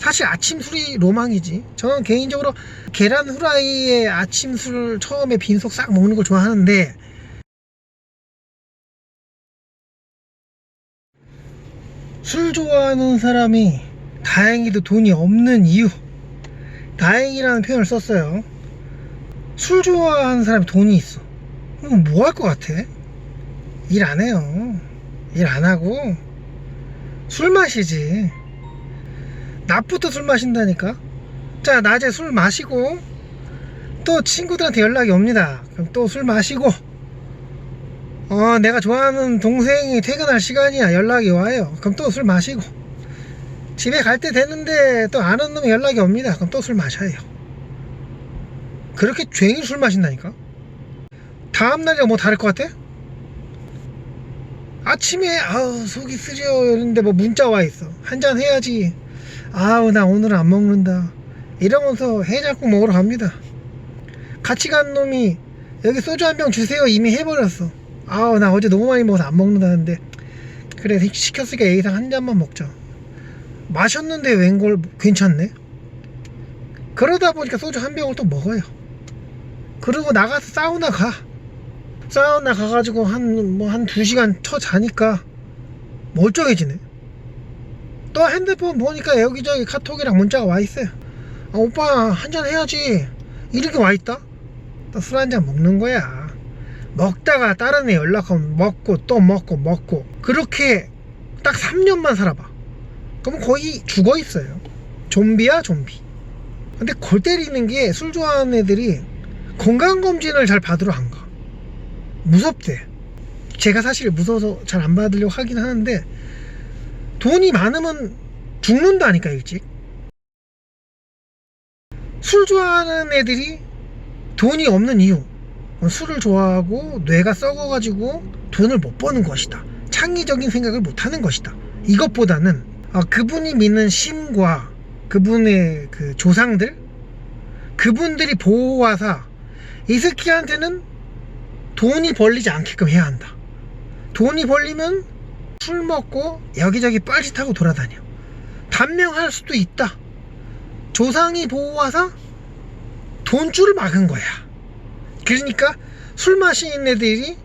사실 아침 술이 로망이지. 저는 개인적으로 계란 후라이에 아침 술 처음에 빈속 싹 먹는 걸 좋아하는데 술 좋아하는 사람이 다행히도 돈이 없는 이유. 다행이라는 표현을 썼어요. 술 좋아하는 사람이 돈이 있어. 그럼 뭐 할 것 같아? 일 안 해요. 일 안 하고 술 마시지. 낮부터 술 마신다니까. 자, 낮에 술 마시고 또 친구들한테 연락이 옵니다. 그럼 또 술 마시고 어, 내가 좋아하는 동생이 퇴근할 시간이야. 연락이 와요. 그럼 또 술 마시고 집에 갈때 됐는데 또 아는 놈이 연락이 옵니다. 그럼 또 술 마셔요. 그렇게 종일 술 마신다니까. 다음날이랑 뭐 다를 것 같아? 아침에 아우 속이 쓰려 이러는데 뭐 문자 와 있어 한잔 해야지 아우 나 오늘 안 먹는다. 이러면서 해장국 먹으러 갑니다. 같이 간 놈이 여기 소주 한 병 주세요. 이미 해버렸어. 아우 나 어제 너무 많이 먹어서 안 먹는다는데. 그래 시켰으니까 예의상 한 잔만 먹자. 마셨는데 웬걸 괜찮네? 그러다 보니까 소주 한 병을 또 먹어요. 그리고 나가서 사우나 가. 사우나 가가지고 한 뭐한두 시간 쳐 자니까 멀쩡해지네. 또 핸드폰 보니까 여기저기 카톡이랑 문자가 와 있어요. 아, 오빠 한잔 해야지. 이렇게 와 있다. 또 술 한잔 먹는 거야. 먹다가 다른 애 연락하면 먹고 또 먹고 먹고 그렇게 딱 3년만 살아봐. 그럼 거의 죽어 있어요. 좀비야 좀비. 근데 골 때리는 게 술 좋아하는 애들이 건강검진을 잘 받으러 안 가. 무섭대. 제가 사실 무서워서 잘 안 받으려고 하긴 하는데 돈이 많으면 죽는다니까 일찍. 술 좋아하는 애들이 돈이 없는 이유. 술을 좋아하고 뇌가 썩어가지고 돈을 못 버는 것이다. 창의적인 생각을 못 하는 것이다. 이것보다는 어, 그분이 믿는 신과 그분의 그 조상들, 그분들이 보호하사 이 새끼한테는 돈이 벌리지 않게끔 해야 한다. 돈이 벌리면 술 먹고 여기저기 뻘짓하고 돌아다녀. 단명할 수도 있다. 조상이 보호하사 돈줄을 막은 거야. 그러니까 술 마시는 애들이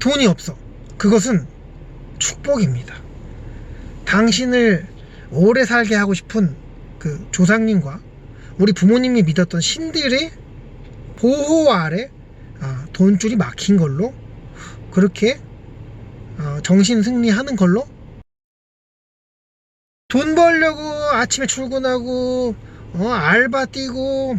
돈이 없어. 그것은 축복입니다. 당신을 오래 살게 하고 싶은 그 조상님과 우리 부모님이 믿었던 신들의 보호 아래 아, 돈줄이 막힌 걸로 그렇게 어, 정신 승리하는 걸로? 돈 벌려고 아침에 출근하고 어, 알바 뛰고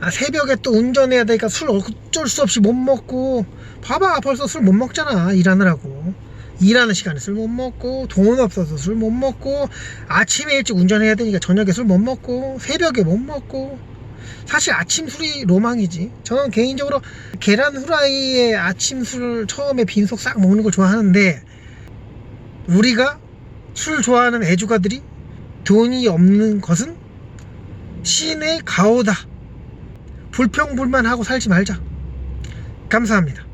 아, 새벽에 또 운전해야 되니까 술 어쩔 수 없이 못 먹고 봐봐 벌써 술 못 먹잖아 일하느라고. 일하는 시간에 술 못 먹고 돈 없어서 술 못 먹고 아침에 일찍 운전해야 되니까 저녁에 술 못 먹고 새벽에 못 먹고 사실 아침 술이 로망이지. 저는 개인적으로 계란 후라이에 아침 술 처음에 빈속 싹 먹는 걸 좋아하는데 우리가 술 좋아하는 애주가들이 돈이 없는 것은 신의 가오다. 불평불만하고 살지 말자. 감사합니다.